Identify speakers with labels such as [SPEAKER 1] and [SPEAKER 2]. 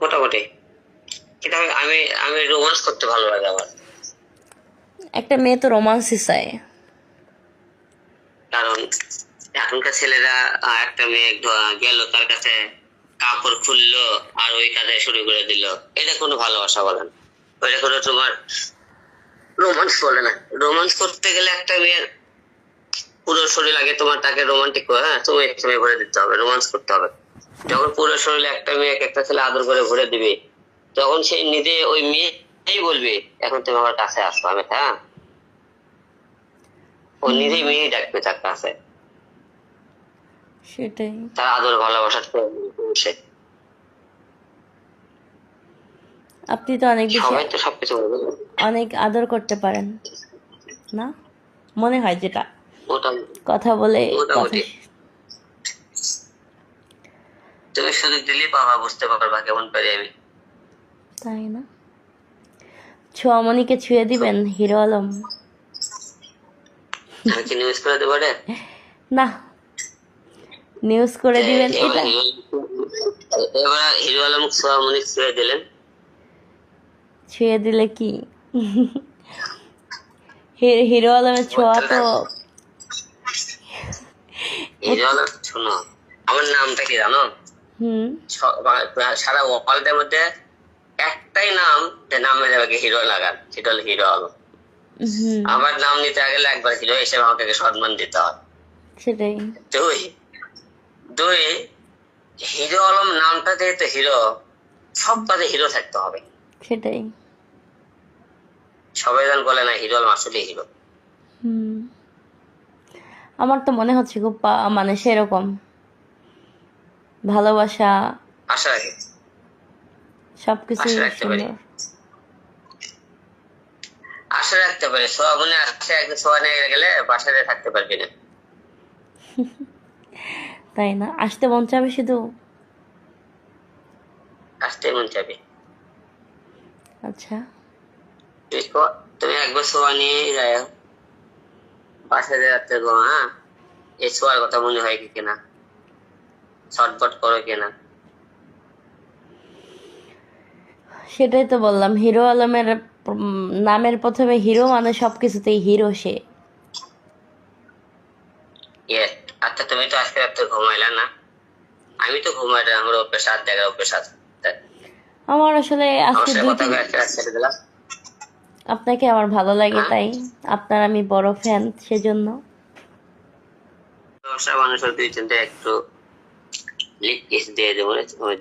[SPEAKER 1] মোটামুটি। কিন্তু আমি আমি আমি রোমান্স করতে ভালো লাগে আমার।
[SPEAKER 2] একটা মেয়ে তো রোমান্সই চায়।
[SPEAKER 1] কারণ এখনকার ছেলেরা একটা মেয়ে গেল তার কাছে কাপড় খুললো আর ওই কাজে শুরু করে দিল। এটা কোনো ভালোবাসা বলে না। ওইটা কোনো তোমার রোমান্স বলে না। রোমান্স করতে গেলে একটা মেয়ের পুরো শরীর আগে তোমার তাকে রোমান্টিক হ্যাঁ তুমি তুমি ভরে দিতে হবে রোমান্স করতে হবে। যখন পুরো শরীরে একটা মেয়েকে একটা ছেলে আদর করে ভরে দিবে তখন সে নিজে ওই মেয়েই বলবে এখন তুমি আমার কাছে আসো আমি হ্যাঁ ও নিজেই ডাকবে তার কাছে।
[SPEAKER 2] সেটাই।
[SPEAKER 1] তার আদর ভালোবাসা সে।
[SPEAKER 2] আপনি তো অনেক বেশি
[SPEAKER 1] সবাই তো সবকিছু।
[SPEAKER 2] অনেক আদর করতে পারেন না? মনে হয় যেটা কথা বলে। কথা
[SPEAKER 1] তুমি সুযোগ দিলে বাবা বুঝতে পারবা কেমন পারি আমি।
[SPEAKER 2] তাই না? ছোয়ামণিকে ছুঁয়ে দিবেন হিরো আলম।
[SPEAKER 1] কি নিউজ করে দেবো রে?
[SPEAKER 2] না। নিউজ করে দিবেন
[SPEAKER 1] এবার
[SPEAKER 2] এটা।
[SPEAKER 1] হিরো- এবার হিরো আলম ছেড়ে দিলেন।
[SPEAKER 2] ছুঁয়ে দিলে কি? হিরো আলমের ছোঁয়া তো।
[SPEAKER 1] হিরো আলম শোনো আমার নামটা কি জানো? সারা ওয়ার্ল্ডের মধ্যে একটাই নাম যে আগে হিরো লাগান সেটা হলো হিরো আলম। আমার নাম নিতে গেলে একবার হিরো হিসেবে আমাকে সম্মান দিতে হয়?
[SPEAKER 2] সেটাই।
[SPEAKER 1] দুই দুই হিরো আলম নামটা যেহেতু হিরো সব কাজে হিরো থাকতে হবে।
[SPEAKER 2] সেটাই।
[SPEAKER 1] সবাই যেন বলে না হিরো আলম আসলে হিরো।
[SPEAKER 2] হুম। আমার তো মনে হচ্ছে খুব মানে সেরকম। ভালোবাসা
[SPEAKER 1] আশা রাখি।
[SPEAKER 2] সবকিছু
[SPEAKER 1] আশা রাখতে পারি।
[SPEAKER 2] সুন্দর।
[SPEAKER 1] আশা রাখতে পারে। সোয়া মনে আসছে একদিন নিয়ে গেলে বাসায় থাকতে পারবি না।
[SPEAKER 2] তাই না? আসতে মন চাবে শুধু?
[SPEAKER 1] আসতে মন চাবি।
[SPEAKER 2] আচ্ছা।
[SPEAKER 1] তুই তুমি একবার সোয়া নিয়ে যাই বাসায় রাখতে গো হ্যাঁ? এই সোয়ার কথা মনে হয় কি কিনা? ছটপট করো কিনা?
[SPEAKER 2] সেটাই তো বললাম হিরো আলমের নামের প্রথমে হিরো মানে সবকিছুতেই হিরো সে।
[SPEAKER 1] ইয়ে আচ্ছা তুমি তো আজকে ঘুমাইলা না? আমি তো আমার অভ্যেস অভ্যেস আছে তাই
[SPEAKER 2] আমার আসলে আজকে দুই তিন আপনাকে আমার ভালো লাগে
[SPEAKER 1] হ্যাঁ?
[SPEAKER 2] তাই আপনার আমি বড় ফ্যান সেজন্য।
[SPEAKER 1] মানুষের দুই তিনটে একটু Lick is the development of